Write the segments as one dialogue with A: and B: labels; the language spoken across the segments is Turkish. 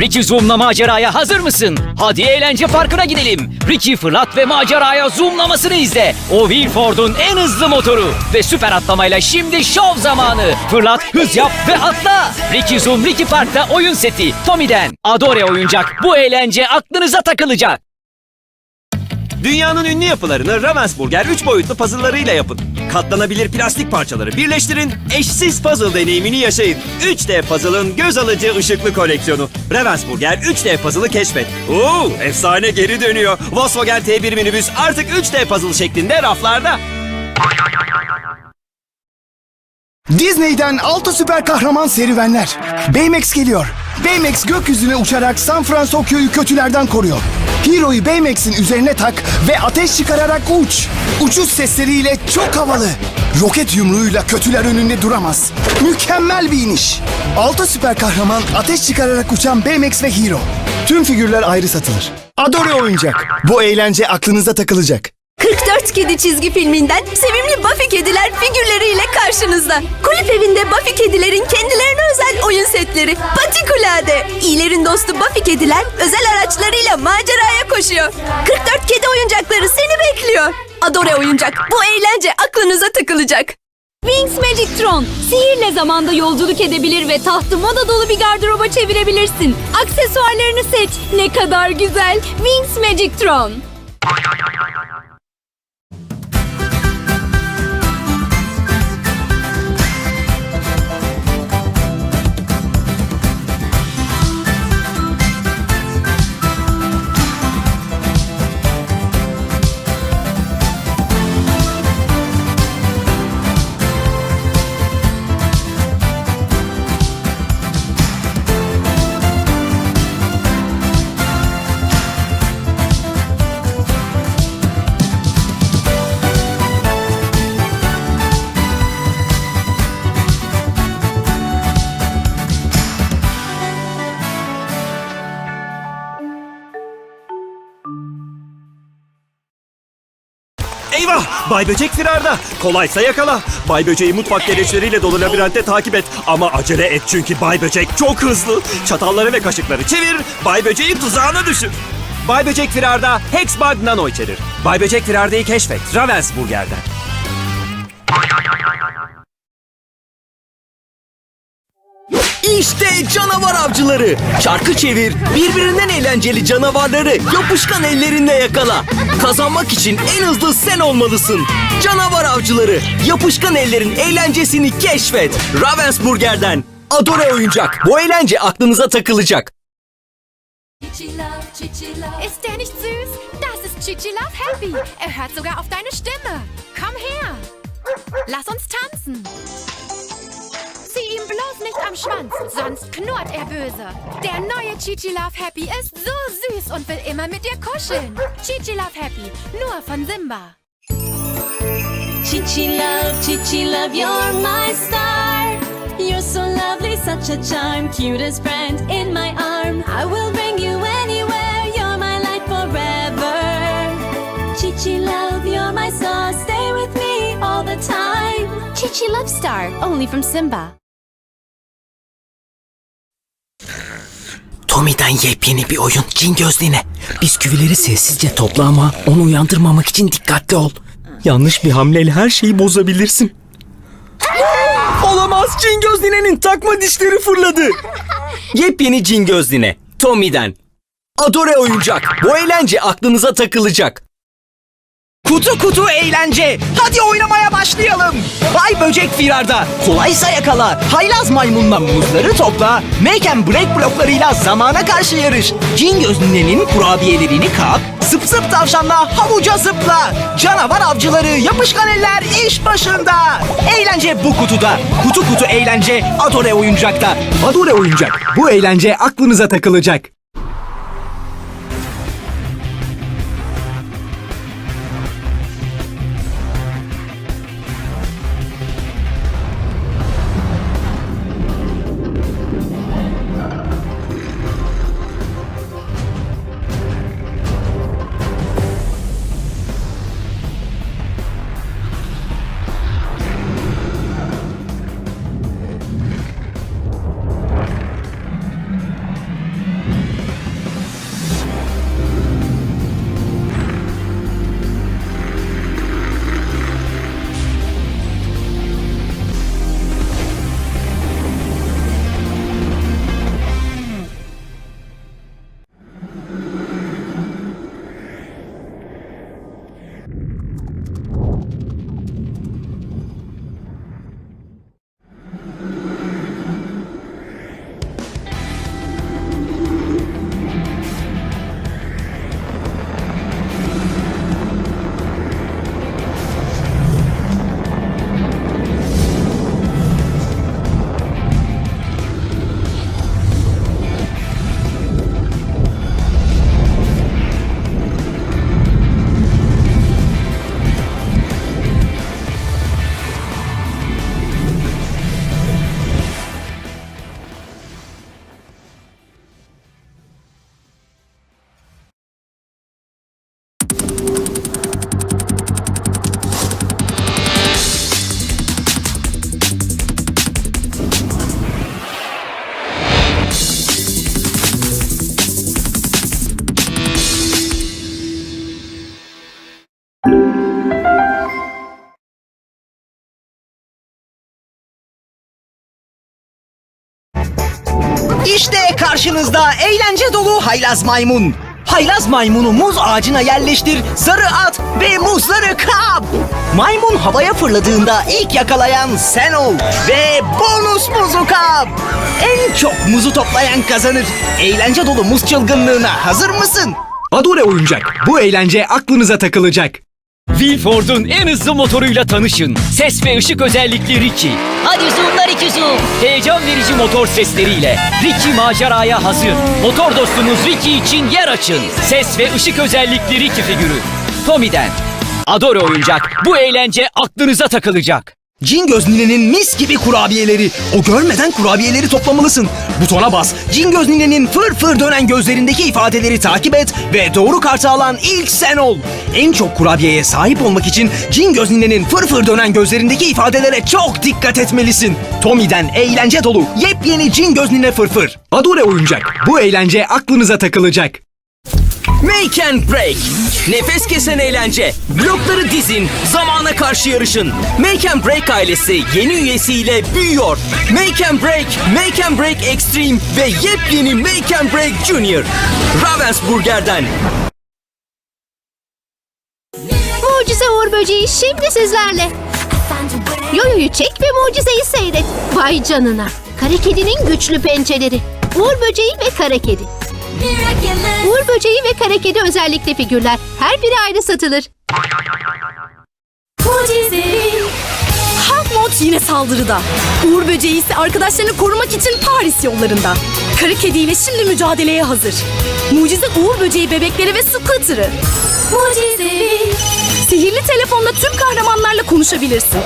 A: Ricky Zoom'la maceraya hazır mısın? Hadi eğlence parkına gidelim. Ricky fırlat ve maceraya zoomlamasını izle. O Wilford'un en hızlı motoru. Ve süper atlamayla şimdi şov zamanı. Fırlat, hız yap ve atla. Ricky Zoom Ricky Park'ta oyun seti. Tommy'den. Adore oyuncak. Bu eğlence aklınıza takılacak.
B: Dünyanın ünlü yapılarını Ravensburger 3 boyutlu puzzle'larıyla yapın. Katlanabilir plastik parçaları birleştirin, eşsiz puzzle deneyimini yaşayın. 3D Puzzle'ın göz alıcı ışıklı koleksiyonu. Ravensburger 3D Puzzle'ı keşfet. Oo, efsane geri dönüyor. Volkswagen T1 minibüs artık 3D Puzzle şeklinde raflarda.
C: Disney'den 6 süper kahraman serüvenler. Baymax geliyor. Baymax gökyüzüne uçarak San Francisco'yu kötülerden koruyor. Hero'yu Baymax'in üzerine tak ve ateş çıkararak uç. Uçuş sesleriyle çok havalı. Roket yumruğuyla kötüler önünde duramaz. Mükemmel bir iniş. 6 süper kahraman ateş çıkararak uçan Baymax ve Hero. Tüm figürler ayrı satılır. Adore oyuncak. Bu eğlence aklınıza takılacak.
D: 44 Kedi çizgi filminden sevimli Buffy kediler figürleriyle karşınızda. Kulüp evinde Buffy kedilerin kendilerine özel oyun setleri Patikulade. İyilerin dostu Buffy kediler özel araçlarıyla maceraya koşuyor. 44 kedi oyuncakları seni bekliyor. Adore oyuncak. Bu eğlence aklınıza takılacak.
E: Wings Magic Tron. Sihirle zamanda yolculuk edebilir ve tahtı moda dolu bir gardıroba çevirebilirsin. Aksesuarlarını seç. Ne kadar güzel. Wings Magic
B: Bay Böcek firarda. Kolaysa yakala. Bay Böceği mutfak gereçleriyle dolu labirente takip et. Ama acele et çünkü Bay Böcek çok hızlı. Çatalları ve kaşıkları çevir. Bay Böceği tuzağına düşür. Bay Böcek firarda Hexbug Nano içerir. Bay Böcek firardayı keşfet. Ravensburger'den.
F: İşte canavar avcıları. Çarkı çevir, birbirinden eğlenceli canavarları yapışkan ellerinle yakala. Kazanmak için en hızlı sen olmalısın. Canavar avcıları, yapışkan ellerin eğlencesini keşfet. Ravensburger'den. Adore oyuncak. Bu eğlence aklınıza takılacak.
G: Ist der nicht süß? Das ist Chichi Love Happy. Er hört sogar auf deine Stimme. Komm her. Lass uns tanzen. Ihm bloß nicht am Schwanz, sonst knurrt er böse. Der neue Chichi Love Happy ist so süß und will immer mit dir kuscheln. Chichi Love Happy, nur von Simba.
E: Chichi love, Chichi love, you're my star. You're so lovely, such a charm, cutest friend in my arm. I will bring you anywhere, you're my light forever. Chichi love, you're my star, stay with me all the time.
G: Chichi Love Star, only from Simba.
F: Tommy'den yepyeni bir oyun cin gözlüğüne. Bisküvileri sessizce topla ama onu uyandırmamak için dikkatli ol. Yanlış bir hamleyle her şeyi bozabilirsin. Olamaz cin gözlüğünenin takma dişleri fırladı. Yepyeni cin gözlüğüne. Tommy'den. Adore oyuncak. Bu eğlence aklınıza takılacak. Kutu kutu eğlence. Hadi oynamaya başlayalım. Böcek firarda. Kolaysa yakala. Haylaz maymunla muzları topla. Make and break bloklarıyla zamana karşı yarış. Cin gözlüğünün kurabiyelerini kap. Sıp sıp tavşanla havuca zıpla. Canavar avcıları yapışkan eller iş başında. Eğlence bu kutuda. Kutu kutu eğlence Adore oyuncakta. Adore oyuncak. Bu eğlence aklınıza takılacak. Karşınızda eğlence dolu haylaz maymun. Haylaz maymunu muz ağacına yerleştir, zarı at ve muzları kap. Maymun havaya fırladığında ilk yakalayan sen ol ve bonus muzu kap. En çok muzu toplayan kazanır. Eğlence dolu muz çılgınlığına hazır mısın? Adore oyuncak. Bu eğlence aklınıza takılacak.
A: Wilford'un en hızlı motoruyla tanışın. Ses ve ışık özellikleri Ricky. Hadi zoomlar iki zoom. Heyecan verici motor sesleriyle. Ricky maceraya hazır. Motor dostunuz Ricky için yer açın. Ses ve ışık özellikleri Ricky figürü. Tommy'den. Adore oyuncak. Bu eğlence aklınıza takılacak.
F: Cin göz ninenin mis gibi kurabiyeleri. O görmeden kurabiyeleri toplamalısın. Butona bas. Cin göz ninenin fır fır dönen gözlerindeki ifadeleri takip et ve doğru kartı alan ilk sen ol. En çok kurabiyeye sahip olmak için cin göz ninenin fır fır dönen gözlerindeki ifadelere çok dikkat etmelisin. Tommy'den eğlence dolu yepyeni cin göz nine fırfır. Adore oyuncak. Bu eğlence aklınıza takılacak. Make and Break. Nefes kesen eğlence. Blokları dizin, zamana karşı yarışın. Make and Break ailesi yeni üyesiyle büyüyor. Make and Break, Make and Break Extreme ve yepyeni Make and Break Junior. Ravensburger'den.
H: Mucize Uğur Böceği şimdi sizlerle. Yoyo'yu çek ve mucizeyi seyret. Vay canına. Kara kedinin güçlü pençeleri. Uğur Böceği ve Kara Kedi. Uğur Böceği ve Kara Kedi özellikle figürler. Her biri ayrı satılır.
E: Mucize.
D: Halk Mod yine saldırıda. Uğur böceği ise arkadaşlarını korumak için Paris yollarında. Karı kediyle şimdi mücadeleye hazır. Mucize Uğur böceği bebekleri ve scooter'ı. Sihirli telefonla tüm kahramanlarla konuşabilirsin.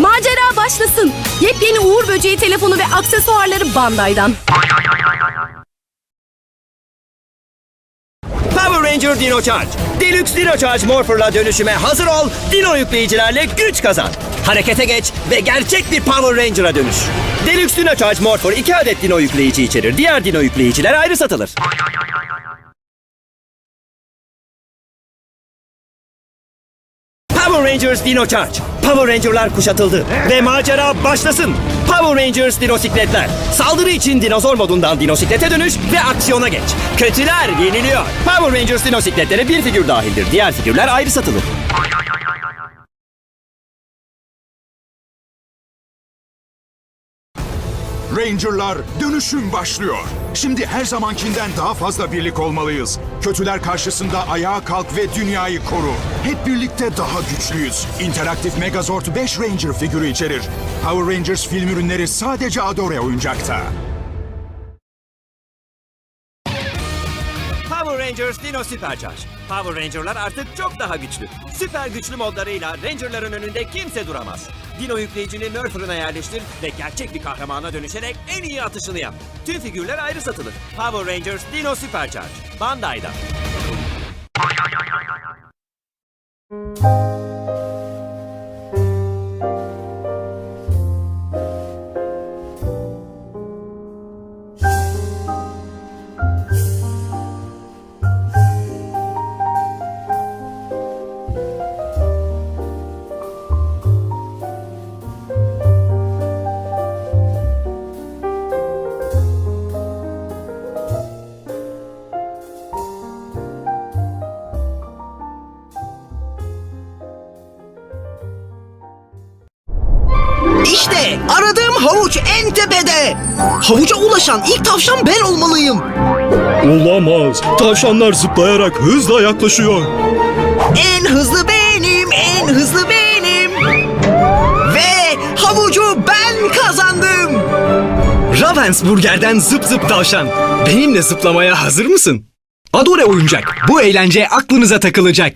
D: Macera başlasın. Yepyeni Uğur böceği telefonu ve aksesuarları Bandai'dan.
B: Ranger Dino Charge. Deluxe Dino Charge Morpher'la dönüşüme hazır ol. Dino yükleyicilerle güç kazan. Harekete geç ve gerçek bir Power Ranger'a dönüş. Deluxe Dino Charge Morpher 2 adet Dino yükleyici içerir. Diğer Dino yükleyiciler ayrı satılır. Power Rangers Dino Charge. Power Ranger'lar kuşatıldı ve macera başlasın. Power Rangers dinosikletler. Saldırı için dinozor modundan dinosiklete dönüş ve aksiyona geç. Kötüler yeniliyor. Power Rangers dinosikletlere bir figür dahildir. Diğer figürler ayrı satılır.
I: Ranger'lar dönüşüm başlıyor. Şimdi her zamankinden daha fazla birlik olmalıyız. Kötüler karşısında ayağa kalk ve dünyayı koru. Hep birlikte daha güçlüyüz. İnteraktif Megazord 5 Ranger figürü içerir. Power Rangers film ürünleri sadece Adore oyuncakta.
B: Rangers Dino Supercharge. Power Ranger'lar artık çok daha güçlü. Süper güçlü modlarıyla Ranger'ların önünde kimse duramaz. Dino yükleyicini Nerfer'ına yerleştir ve gerçek bir kahramana dönüşerek en iyi atışını yap. Tüm figürler ayrı satılır. Power Rangers Dino Supercharge. Bandai'dan.
F: Havuca ulaşan ilk tavşan ben olmalıyım.
J: Olamaz. Tavşanlar zıplayarak hızla yaklaşıyor.
F: En hızlı benim, en hızlı benim. Ve havucu ben kazandım. Ravensburger'den zıp zıp tavşan. Benimle zıplamaya hazır mısın? Adore oyuncak. Bu eğlence aklınıza takılacak.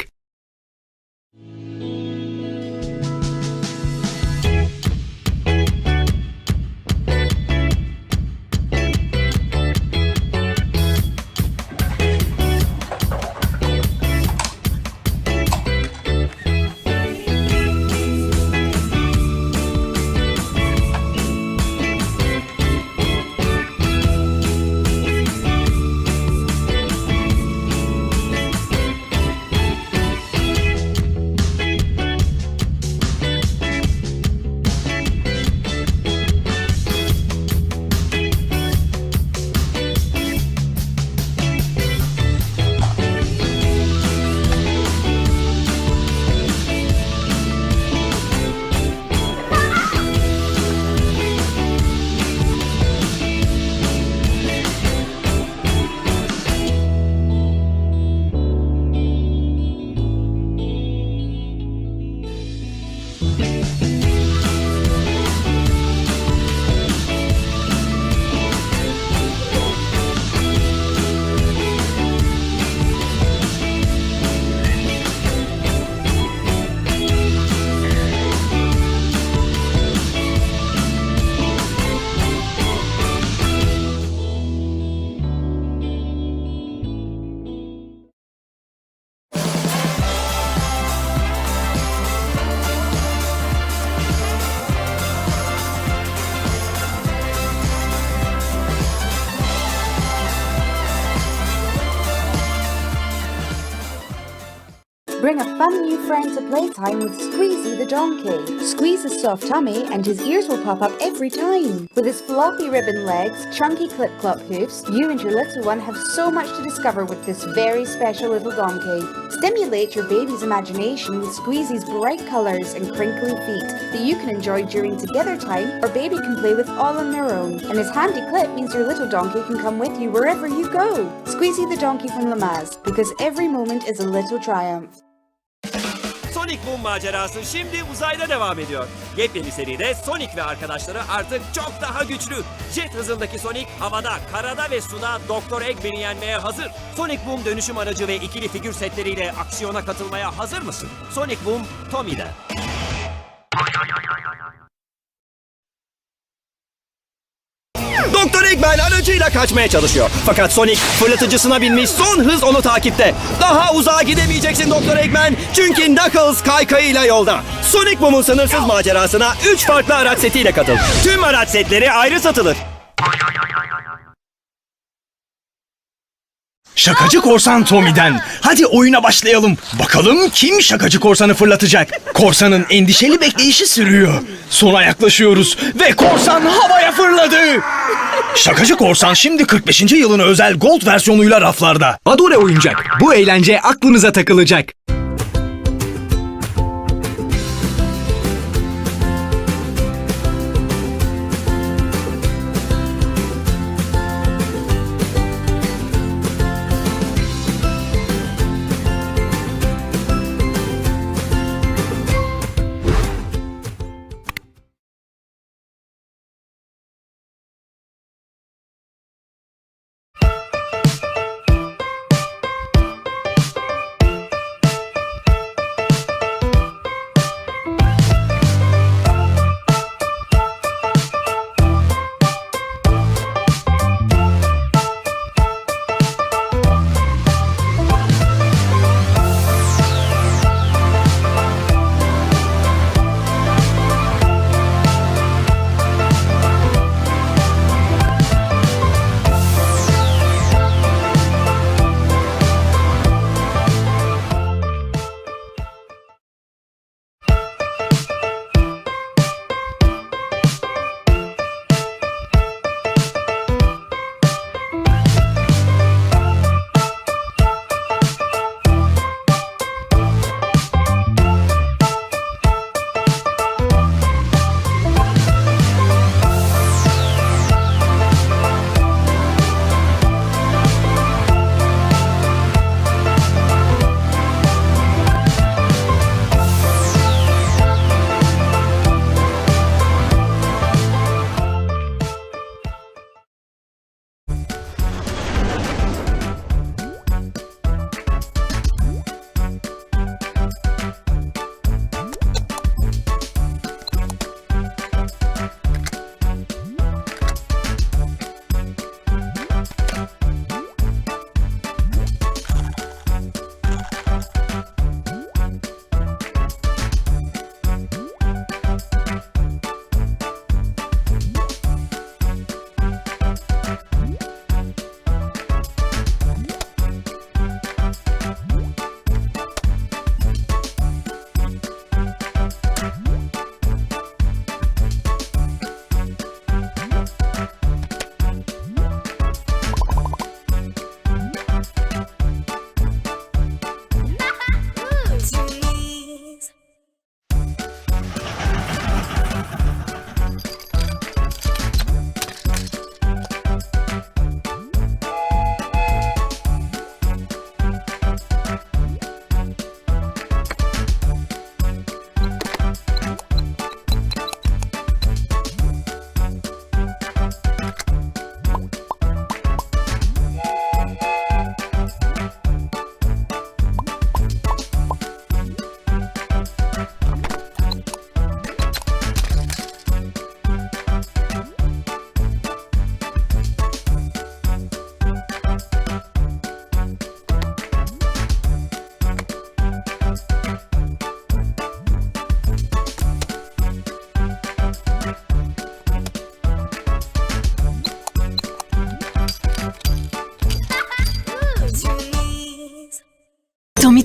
F: Bye.
K: Bring a fun new friend to playtime with Squeezy the donkey. Squeeze his soft tummy and his ears will pop up every time. With his floppy ribbon legs, chunky clip-clop hoofs, you and your little one have so much to discover with this very special little donkey. Stimulate your baby's imagination with Squeezy's bright colours and crinkly feet that you can enjoy during together time or baby can play with all on their own. And his handy clip means your little donkey can come with you wherever you go. Squeezy the donkey from Lamaze because every moment is a little triumph.
B: Sonic Boom macerası şimdi uzayda devam ediyor. Yepyeni seride Sonic ve arkadaşları artık çok daha güçlü. Jet hızındaki Sonic havada, karada ve suda Doktor Eggman'i yenmeye hazır. Sonic Boom dönüşüm aracı ve ikili figür setleriyle aksiyona katılmaya hazır mısın? Sonic Boom, Tommy'den. Eggman aracıyla kaçmaya çalışıyor. Fakat Sonic fırlatıcısına binmiş son hız onu takipte. Daha uzağa gidemeyeceksin Doktor Eggman. Çünkü Knuckles kaykayıyla yolda. Sonic Boom'un sınırsız macerasına 3 farklı araç setiyle katıl. Tüm araç setleri ayrı satılır.
L: Şakacı korsan Tommy'den. Hadi oyuna başlayalım. Bakalım kim şakacı korsanı fırlatacak. Korsanın endişeli bekleyişi sürüyor. Sona yaklaşıyoruz ve korsan havaya fırladı. Şakacı korsan şimdi 45. yılın özel gold versiyonuyla raflarda.
M: Adore oyuncak. Bu eğlence aklınıza takılacak.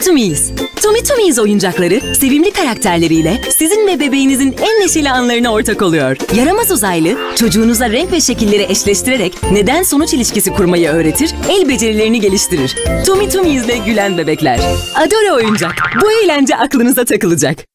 N: Tommy's. Tommy Tommy's oyuncakları sevimli karakterleriyle sizin ve bebeğinizin en neşeli anlarına ortak oluyor. Yaramaz uzaylı çocuğunuza renk ve şekilleri eşleştirerek neden sonuç ilişkisi kurmayı öğretir, el becerilerini geliştirir. Tommy Tommy's ile gülen bebekler. Adore oyuncak. Bu eğlence aklınıza takılacak.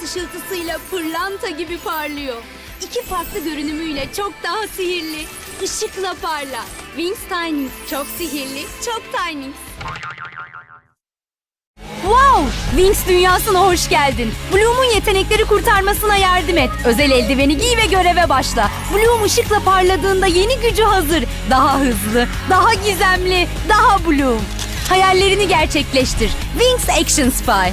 D: Tynix ışıltısıyla pırlanta gibi parlıyor. İki farklı görünümüyle çok daha sihirli. Işıkla parla. Wings Tynix çok sihirli, çok Tynix. Wow! Wings dünyasına hoş geldin. Bloom'un yetenekleri kurtarmasına yardım et. Özel eldiveni giy ve göreve başla. Bloom ışıkla parladığında yeni gücü hazır. Daha hızlı, daha gizemli, daha Bloom. Hayallerini gerçekleştir. Wings Action Spy.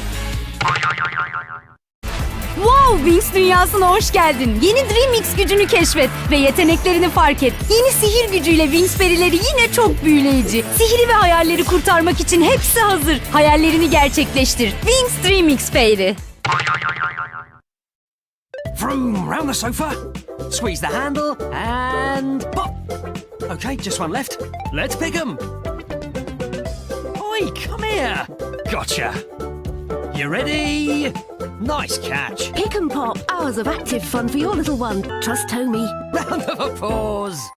D: Wow! Wings dünyasına hoş geldin. Yeni Dream X gücünü keşfet ve yeteneklerini fark et. Yeni sihir gücüyle Wings perileri yine çok büyüleyici. Sihri ve hayalleri kurtarmak için hepsi hazır. Hayallerini gerçekleştir. Wings Dream X peri.
O: Vroom, round the sofa. Squeeze the handle and pop. Okay, just one left. Let's pick 'em. Oi, come here. Gotcha. You ready? Nice catch.
N: Pick and pop. Hours of active fun for your little one. Trust Tommy.
O: Round of applause.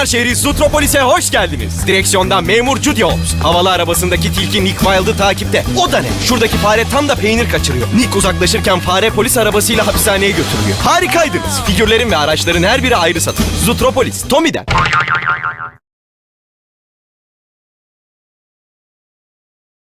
P: Hayvanlar şehri Zootropolis'e hoş geldiniz. Direksiyonda memur Judy Holmes. Havalı arabasındaki tilki Nick Wilde'ı takipte. O da ne? Şuradaki fare tam da peynir kaçırıyor. Nick uzaklaşırken fare polis arabasıyla hapishaneye götürülüyor. Harikaydınız. Figürlerin ve araçların her biri ayrı satılır. Zootropolis, Tommy'den.